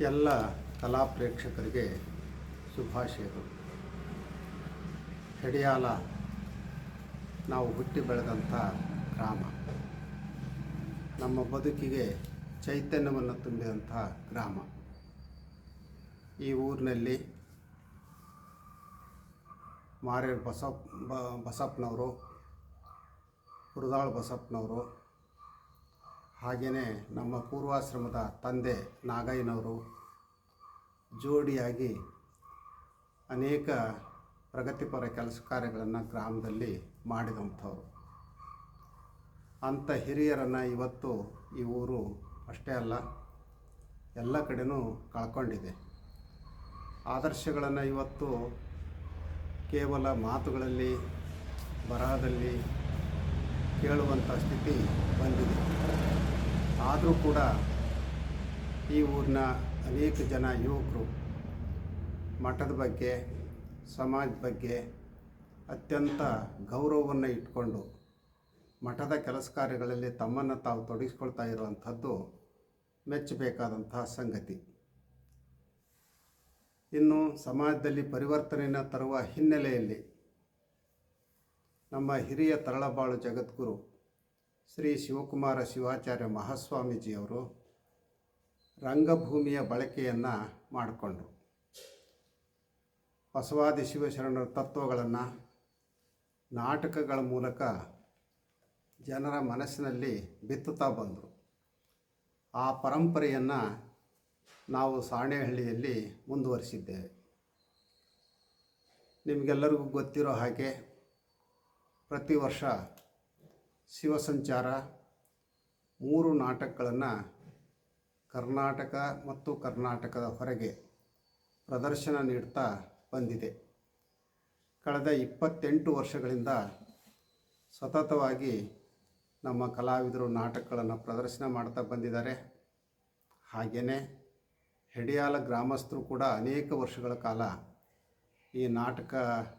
ಎಲ್ಲ ಕಲಾ ಪ್ರೇಕ್ಷಕರಿಗೆ ಶುಭಾಶಯಗಳು. ಹೆಡಿಯಾಲ ನಾವು ಹುಟ್ಟಿ ಬೆಳೆದಂಥ ಗ್ರಾಮ. ನಮ್ಮ ಬದುಕಿಗೆ ಚೈತನ್ಯವನ್ನು ತುಂಬಿದಂಥ ಗ್ರಾಮ. ಈ ಊರಿನಲ್ಲಿ ಮಾರೇರ್ ಬಸಪ್, ಬ, ಬಸಪ್ಪನವರು ಹುರದಾಳ್ ಬಸಪ್ಪನವರು ಹಾಗೆಯೇ ನಮ್ಮ ಪೂರ್ವಾಶ್ರಮದ ತಂದೆ ನಾಗಯ್ಯನವರು ಜೋಡಿಯಾಗಿ ಅನೇಕ ಪ್ರಗತಿಪರ ಕೆಲಸ ಕಾರ್ಯಗಳನ್ನು ಗ್ರಾಮದಲ್ಲಿ ಮಾಡಿದಂಥವ್ರು. ಅಂಥ ಹಿರಿಯರನ್ನು ಇವತ್ತು ಈ ಊರು ಅಷ್ಟೇ ಅಲ್ಲ, ಎಲ್ಲ ಕಡೆನೂ ಕಳ್ಕೊಂಡಿದೆ. ಆದರ್ಶಗಳನ್ನು ಇವತ್ತು ಕೇವಲ ಮಾತುಗಳಲ್ಲಿ, ಬರಹದಲ್ಲಿ ಕೇಳುವಂಥ ಸ್ಥಿತಿ ಬಂದಿದೆ. ಆದರೂ ಕೂಡ ಈ ಊರಿನ ಅನೇಕ ಜನ ಯುವಕರು ಮಠದ ಬಗ್ಗೆ, ಸಮಾಜದ ಬಗ್ಗೆ ಅತ್ಯಂತ ಗೌರವವನ್ನು ಇಟ್ಕೊಂಡು ಮಠದ ಕೆಲಸ ಕಾರ್ಯಗಳಲ್ಲಿ ತಮ್ಮನ್ನು ತಾವು ತೊಡಗಿಸ್ಕೊಳ್ತಾ ಇರುವಂಥದ್ದು ಮೆಚ್ಚಬೇಕಾದಂತಹ ಸಂಗತಿ. ಇನ್ನು ಸಮಾಜದಲ್ಲಿ ಪರಿವರ್ತನೆಯನ್ನು ತರುವ ಹಿನ್ನೆಲೆಯಲ್ಲಿ ನಮ್ಮ ಹಿರಿಯ ತರಳಬಾಳು ಜಗದ್ಗುರು ಶ್ರೀ ಶಿವಕುಮಾರ ಶಿವಾಚಾರ್ಯ ಮಹಾಸ್ವಾಮೀಜಿಯವರು ರಂಗಭೂಮಿಯ ಬಳಕೆಯನ್ನು ಮಾಡಿಕೊಂಡ್ರು. ಬಸವಾದಿ ಶಿವಶರಣರ ತತ್ವಗಳನ್ನು, ನಾಟಕಗಳ ಮೂಲಕ ಜನರ ಮನಸ್ಸಿನಲ್ಲಿ ಬಿತ್ತುತ್ತಾ ಬಂದರು. ಆ ಪರಂಪರೆಯನ್ನು ನಾವು ಸಾಣೆಹಳ್ಳಿಯಲ್ಲಿ ಮುಂದುವರಿಸಿದ್ದೇವೆ. ನಿಮಗೆಲ್ಲರಿಗೂ ಗೊತ್ತಿರೋ ಹಾಗೆ ಪ್ರತಿ ವರ್ಷ ಶಿವಸಂಚಾರ, ಮೂರು ನಾಟಕಗಳನ್ನು ಕರ್ನಾಟಕ ಮತ್ತು ಕರ್ನಾಟಕದ ಹೊರಗೆ ಪ್ರದರ್ಶನ ನೀಡ್ತಾ ಬಂದಿದೆ. ಕಳೆದ ಇಪ್ಪತ್ತೆಂಟು ವರ್ಷಗಳಿಂದ ಸತತವಾಗಿ ನಮ್ಮ ಕಲಾವಿದರು ನಾಟಕಗಳನ್ನು ಪ್ರದರ್ಶನ ಮಾಡ್ತಾ ಬಂದಿದ್ದಾರೆ. ಹಾಗೆಯೇ ಹೆಡಿಯಾಲ ಗ್ರಾಮಸ್ಥರು ಕೂಡ ಅನೇಕ ವರ್ಷಗಳ ಕಾಲ ಈ ನಾಟಕ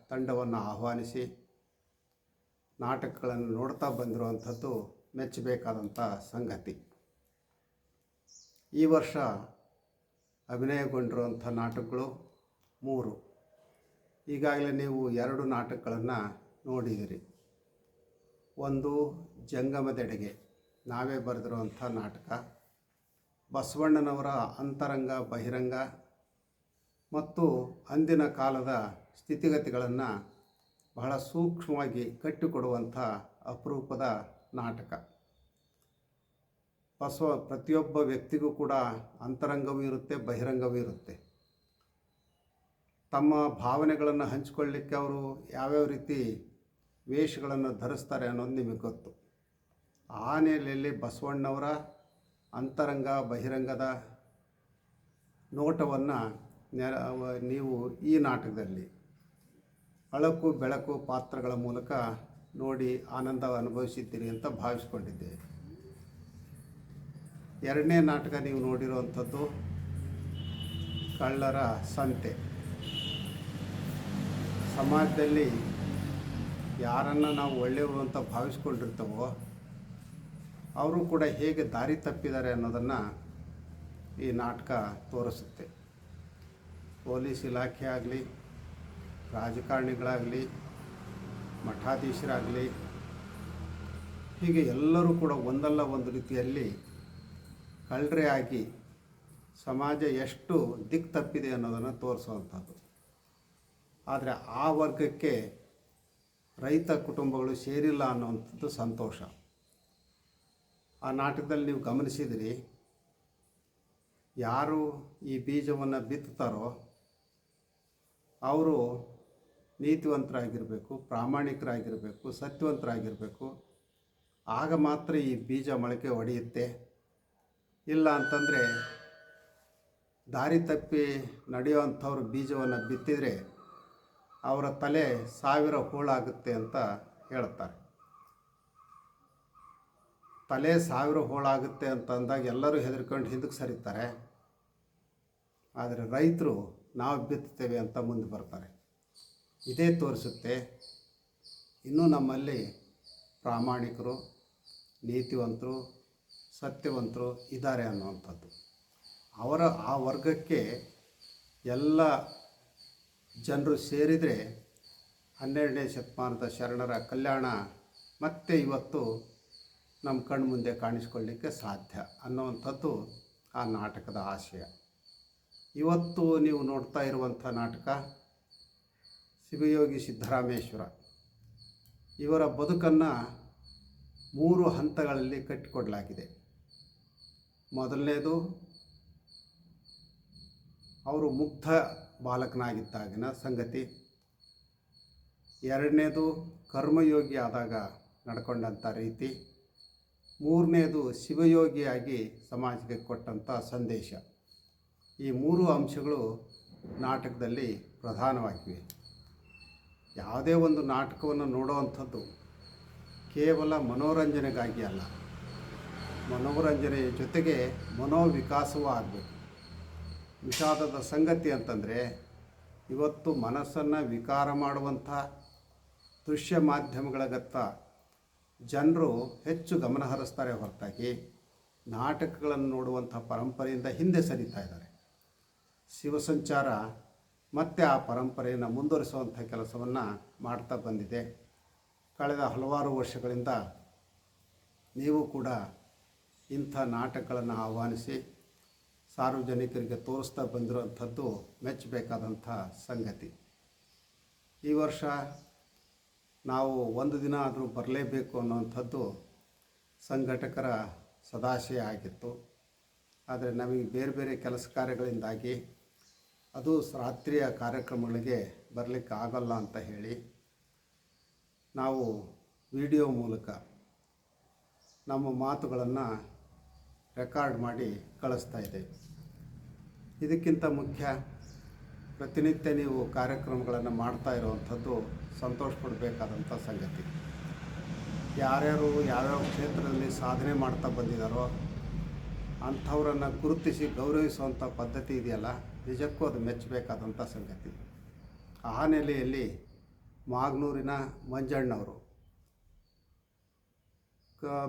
ತಂಡವನ್ನು ಆಹ್ವಾನಿಸಿ ನಾಟಕಗಳನ್ನು ನೋಡ್ತಾ ಬಂದಿರುವಂಥದ್ದು ಮೆಚ್ಚಬೇಕಾದಂಥ ಸಂಗತಿ. ಈ ವರ್ಷ ಅಭಿನಯಗೊಂಡಿರುವಂಥ ನಾಟಕಗಳು ಮೂರು. ಈಗಾಗಲೇ ನೀವು ಎರಡು ನಾಟಕಗಳನ್ನು ನೋಡಿದಿರಿ ಒಂದು ಜಂಗಮದೆಡೆಗೆ ನಾವೇ ಬರೆದಿರುವಂಥ ನಾಟಕ, ಬಸವಣ್ಣನವರ ಅಂತರಂಗ ಬಹಿರಂಗ ಮತ್ತು ಅಂದಿನ ಕಾಲದ ಸ್ಥಿತಿಗತಿಗಳನ್ನು ಬಹಳ ಸೂಕ್ಷ್ಮವಾಗಿ ಕಟ್ಟಿಕೊಡುವಂಥ ಅಪರೂಪದ ನಾಟಕ. ಬಸವ ಪ್ರತಿಯೊಬ್ಬ ವ್ಯಕ್ತಿಗೂ ಕೂಡ ಅಂತರಂಗವೂ ಇರುತ್ತೆ, ಬಹಿರಂಗವೂ ಇರುತ್ತೆ. ತಮ್ಮ ಭಾವನೆಗಳನ್ನು ಹಂಚಿಕೊಳ್ಳಿಕ್ಕೆ ಅವರು ಯಾವ್ಯಾವ ರೀತಿ ವೇಷಗಳನ್ನು ಧರಿಸ್ತಾರೆ ಅನ್ನೋದು ನಿಮಗೆ ಗೊತ್ತು. ಆ ನೆಲೆಯಲ್ಲಿ ಬಸವಣ್ಣವರ ಅಂತರಂಗ, ಬಹಿರಂಗದ ನೋಟವನ್ನು ನೀವು ಈ ನಾಟಕದಲ್ಲಿ ಅಳಕು ಬೆಳಕು ಪಾತ್ರಗಳ ಮೂಲಕ ನೋಡಿ ಆನಂದ ಅನುಭವಿಸಿದ್ದೀರಿ ಅಂತ ಭಾವಿಸ್ಕೊಂಡಿದ್ದೆ. ಎರಡನೇ ನಾಟಕ ನೀವು ನೋಡಿರುವಂಥದ್ದು ಕಳ್ಳರ ಸಂತೆ. ಸಮಾಜದಲ್ಲಿ ಯಾರನ್ನು ನಾವು ಒಳ್ಳೆಯವರು ಅಂತ ಭಾವಿಸ್ಕೊಂಡಿರ್ತೇವೋ ಅವರು ಕೂಡ ಹೇಗೆ ದಾರಿ ತಪ್ಪಿದ್ದಾರೆ ಅನ್ನೋದನ್ನು ಈ ನಾಟಕ ತೋರಿಸುತ್ತೆ. ಪೊಲೀಸ್ ಇಲಾಖೆ ಆಗಲಿ ರಾಜಕಾರಣಿಗಳಾಗಲಿ, ಮಠಾಧೀಶರಾಗಲಿ, ಹೀಗೆ ಎಲ್ಲರೂ ಕೂಡ ಒಂದಲ್ಲ ಒಂದು ರೀತಿಯಲ್ಲಿ ಕಳ್ಳರೆ ಆಗಿ ಸಮಾಜ ಎಷ್ಟು ದಿಕ್ಕು ತಪ್ಪಿದೆ ಅನ್ನೋದನ್ನು ತೋರಿಸುವಂಥದ್ದು. ಆದರೆ ಆ ವರ್ಗಕ್ಕೆ ರೈತ ಕುಟುಂಬಗಳು ಸೇರಿಲ್ಲ ಅನ್ನುವಂಥದ್ದು ಸಂತೋಷ. ಆ ನಾಟಕದಲ್ಲಿ ನೀವು ಗಮನಿಸಿದಿರಿ, ಯಾರು ಈ ಬೀಜವನ್ನು ಬಿತ್ತುತ್ತಾರೋ, ಅವರು ನೀತಿವಂತರಾಗಿರಬೇಕು, ಪ್ರಾಮಾಣಿಕರಾಗಿರಬೇಕು, ಸತ್ಯವಂತರಾಗಿರಬೇಕು. ಆಗ ಮಾತ್ರ ಈ ಬೀಜ ಮೊಳಕೆ ಹೊಡೆಯುತ್ತೆ ಇಲ್ಲ ಅಂತಂದರೆ ದಾರಿ ತಪ್ಪಿ ನಡೆಯುವಂಥವ್ರು ಬೀಜವನ್ನು ಬಿತ್ತಿದರೆ ಅವರ ತಲೆ ಸಾವಿರ ಹೋಳಾಗುತ್ತೆ ಅಂತ ಹೇಳ್ತಾರೆ. ತಲೆ ಸಾವಿರ ಹೋಳಾಗುತ್ತೆ ಅಂತ ಅಂದಾಗ ಎಲ್ಲರೂ ಹೆದರ್ಕೊಂಡು ಹಿಂದಕ್ಕೆ ಸರಿತಾರೆ. ಆದರೆ ರೈತರು ನಾವು ಬಿತ್ತುತ್ತೇವೆ ಅಂತ ಮುಂದೆ ಬರ್ತಾರೆ. ಇದೇ ತೋರಿಸುತ್ತೆ. ಇನ್ನೂ ನಮ್ಮಲ್ಲಿ ಪ್ರಾಮಾಣಿಕರು, ನೀತಿವಂತರು, ಸತ್ಯವಂತರು ಇದ್ದಾರೆ ಅನ್ನುವಂಥದ್ದು. ಅವರ ಆ ವರ್ಗಕ್ಕೆ ಎಲ್ಲ ಜನರು ಸೇರಿದರೆ ಹನ್ನೆರಡನೇ ಶತಮಾನದ ಶರಣರ ಕಲ್ಯಾಣ ಮತ್ತೆ ಇವತ್ತು ನಮ್ಮ ಕಣ್ಣು ಮುಂದೆ ಕಾಣಿಸ್ಕೊಳ್ಳಿಕ್ಕೆ ಸಾಧ್ಯ ಅನ್ನುವಂಥದ್ದು ಆ ನಾಟಕದ ಆಶಯ. ಇವತ್ತು ನೀವು ನೋಡ್ತಾ ಇರುವಂಥ ನಾಟಕ ಶಿವಯೋಗಿ ಸಿದ್ದರಾಮೇಶ್ವರ. ಇವರ ಬದುಕನ್ನು ಮೂರು ಹಂತಗಳಲ್ಲಿ ಕಟ್ಟಿಕೊಡಲಾಗಿದೆ. ಮೊದಲನೇದು, ಅವರು ಮುಗ್ಧ ಬಾಲಕನಾಗಿದ್ದಾಗಿನ ಸಂಗತಿ. ಎರಡನೇದು, ಕರ್ಮಯೋಗಿ ಆದಾಗ ನಡ್ಕೊಂಡಂಥ ರೀತಿ. ಮೂರನೇದು, ಶಿವಯೋಗಿಯಾಗಿ ಸಮಾಜಕ್ಕೆ ಕೊಟ್ಟಂಥ ಸಂದೇಶ. ಈ ಮೂರು ಅಂಶಗಳು ನಾಟಕದಲ್ಲಿ ಪ್ರಧಾನವಾಗಿವೆ. ಯಾವುದೇ ಒಂದು ನಾಟಕವನ್ನು ನೋಡುವಂಥದ್ದು ಕೇವಲ ಮನೋರಂಜನೆಗಾಗಿ ಅಲ್ಲ. ಮನೋರಂಜನೆಯ ಜೊತೆಗೆ ಮನೋವಿಕಾಸವೂ ಆಗಬೇಕು. ವಿಷಾದದ ಸಂಗತಿ ಅಂತಂದರೆ ಇವತ್ತು ಮನಸ್ಸನ್ನು ವಿಕಾರ ಮಾಡುವಂಥ ದೃಶ್ಯ ಮಾಧ್ಯಮಗಳಗತ್ತ ಜನರು ಹೆಚ್ಚು ಗಮನ ಹರಿಸ್ತಾರೆ ಹೊರತಾಗಿ ನಾಟಕಗಳನ್ನು ನೋಡುವಂಥ ಪರಂಪರೆಯಿಂದ ಹಿಂದೆ ಸರಿತಾ ಇದ್ದಾರೆ. ಶಿವಸಂಚಾರ ಮತ್ತೆ ಆ ಪರಂಪರೆಯನ್ನು ಮುಂದುವರಿಸುವಂಥ ಕೆಲಸವನ್ನು ಮಾಡ್ತಾ ಬಂದಿದೆ. ಕಳೆದ ಹಲವಾರು ವರ್ಷಗಳಿಂದ ನೀವು ಕೂಡ ಇಂಥ ನಾಟಕಗಳನ್ನು ಆಹ್ವಾನಿಸಿ ಸಾರ್ವಜನಿಕರಿಗೆ ತೋರಿಸ್ತಾ ಬಂದಿರುವಂಥದ್ದು ಮೆಚ್ಚಬೇಕಾದಂಥ ಸಂಗತಿ. ಈ ವರ್ಷ ನಾವು ಒಂದು ದಿನ ಆದರೂ ಬರಲೇಬೇಕು ಅನ್ನುವಂಥದ್ದು ಸಂಘಟಕರ ಸದಾಶಯ ಆಗಿತ್ತು. ಆದರೆ ನಮಗೆ ಬೇರೆ ಬೇರೆ ಕೆಲಸ ಕಾರ್ಯಗಳಿಂದಾಗಿ ಅದು ರಾತ್ರಿಯ ಕಾರ್ಯಕ್ರಮಗಳಿಗೆ ಬರಲಿಕ್ಕೆ ಆಗಲ್ಲ ಅಂತ ಹೇಳಿ ನಾವು ವಿಡಿಯೋ ಮೂಲಕ ನಮ್ಮ ಮಾತುಗಳನ್ನು ರೆಕಾರ್ಡ್ ಮಾಡಿ ಕಳಿಸ್ತಾ ಇದ್ದೇವೆ. ಇದಕ್ಕಿಂತ ಮುಖ್ಯ ಪ್ರತಿನಿತ್ಯ ನೀವು ಕಾರ್ಯಕ್ರಮಗಳನ್ನು ಮಾಡ್ತಾ ಇರುವಂಥದ್ದು ಸಂತೋಷ ಪಡಬೇಕಾದಂಥ ಸಂಗತಿ. ಯಾರ್ಯಾರು ಯಾವ್ಯಾವ ಕ್ಷೇತ್ರದಲ್ಲಿ ಸಾಧನೆ ಮಾಡ್ತಾ ಬಂದಿದ್ದಾರೋ ಅಂಥವರನ್ನು ಗುರುತಿಸಿ ಗೌರವಿಸುವಂಥ ಪದ್ಧತಿ ಇದೆಯಲ್ಲ ನಿಜಕ್ಕೂ ಅದು ಮೆಚ್ಚಬೇಕಾದಂಥ ಸಂಗತಿ. ಆ ನೆಲೆಯಲ್ಲಿ ಮಾಗ್ನೂರಿನ ಮಂಜಣ್ಣವರು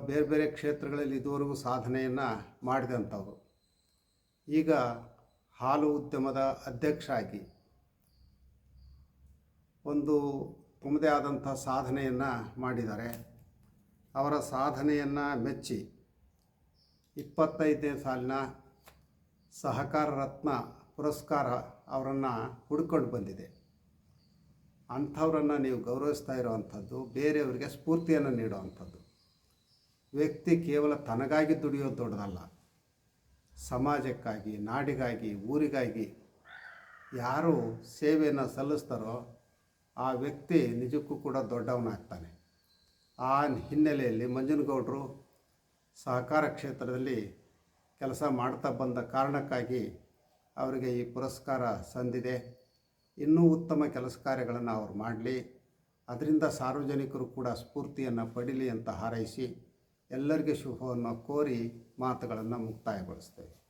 ಬೇರೆ ಬೇರೆ ಕ್ಷೇತ್ರಗಳಲ್ಲಿ ಇದುವರೆಗೂ ಸಾಧನೆಯನ್ನು ಮಾಡಿದಂಥವರು. ಈಗ ಹಾಲು ಉದ್ಯಮದ ಅಧ್ಯಕ್ಷ ಆಗಿ ಒಂದು ತಮ್ಮದೇ ಆದಂಥ ಸಾಧನೆಯನ್ನು ಮಾಡಿದ್ದಾರೆ. ಅವರ ಸಾಧನೆಯನ್ನು ಮೆಚ್ಚಿ ಇಪ್ಪತ್ತೈದನೇ ಸಾಲಿನ ಸಹಕಾರ ರತ್ನ ಪುರಸ್ಕಾರ ಅವರನ್ನು ಹುಡ್ಕೊಂಡು ಬಂದಿದೆ. ಅಂಥವ್ರನ್ನು ನೀವು ಗೌರವಿಸ್ತಾ ಇರೋವಂಥದ್ದು, ಬೇರೆಯವರಿಗೆ ಸ್ಫೂರ್ತಿಯನ್ನು ನೀಡುವಂಥದ್ದು. ವ್ಯಕ್ತಿ ಕೇವಲ ತನಗಾಗಿ ದುಡಿಯೋದು ದೊಡ್ಡದಲ್ಲ. ಸಮಾಜಕ್ಕಾಗಿ, ನಾಡಿಗಾಗಿ, ಊರಿಗಾಗಿ ಯಾರು ಸೇವೆಯನ್ನು ಸಲ್ಲಿಸ್ತಾರೋ ಆ ವ್ಯಕ್ತಿ ನಿಜಕ್ಕೂ ಕೂಡ ದೊಡ್ಡವನಾಗ್ತಾನೆ. ಆ ಹಿನ್ನೆಲೆಯಲ್ಲಿ ಮಂಜನಗೌಡರು ಸಹಕಾರ ಕ್ಷೇತ್ರದಲ್ಲಿ ಕೆಲಸ ಮಾಡ್ತಾ ಬಂದ ಕಾರಣಕ್ಕಾಗಿ ಅವರಿಗೆ ಈ ಪುರಸ್ಕಾರ ಸಂದಿದೆ. ಇನ್ನೂ ಉತ್ತಮ ಕೆಲಸ ಕಾರ್ಯಗಳನ್ನು ಅವರು ಮಾಡಲಿ. ಅದರಿಂದ ಸಾರ್ವಜನಿಕರು ಕೂಡ ಸ್ಫೂರ್ತಿಯನ್ನು ಪಡೀಲಿ ಅಂತ ಹಾರೈಸಿ ಎಲ್ಲರಿಗೆ ಶುಭವನ್ನು ಕೋರಿ ಮಾತುಗಳನ್ನು ಮುಕ್ತಾಯಗೊಳಿಸ್ತೇವೆ.